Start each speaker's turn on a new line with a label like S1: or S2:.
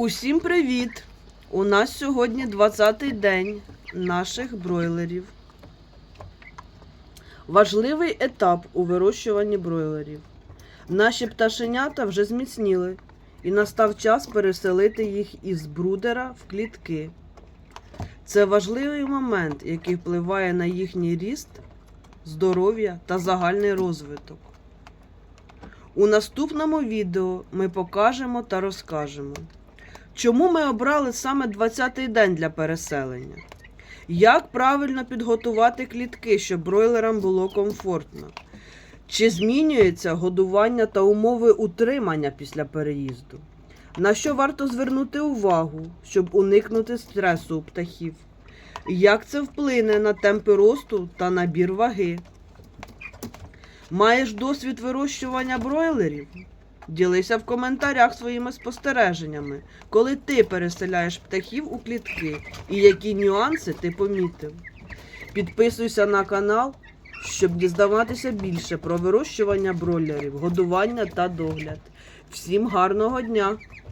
S1: Усім привіт! У нас сьогодні 20-й день наших бройлерів. Важливий етап у вирощуванні бройлерів. Наші пташенята вже зміцніли, і настав час переселити їх із брудера в клітки. Це важливий момент, який впливає на їхній ріст, здоров'я та загальний розвиток. У наступному відео ми покажемо та розкажемо. Чому ми обрали саме 20-й день для переселення? Як правильно підготувати клітки, щоб бройлерам було комфортно? Чи змінюється годування та умови утримання після переїзду? На що варто звернути увагу, щоб уникнути стресу у птахів? Як це вплине на темпи росту та набір ваги? Маєш досвід вирощування бройлерів? Ділися в коментарях своїми спостереженнями, коли ти переселяєш птахів у клітки і які нюанси ти помітив. Підписуйся на канал, щоб дізнаватися більше про вирощування бройлерів, годування та догляд. Всім гарного дня!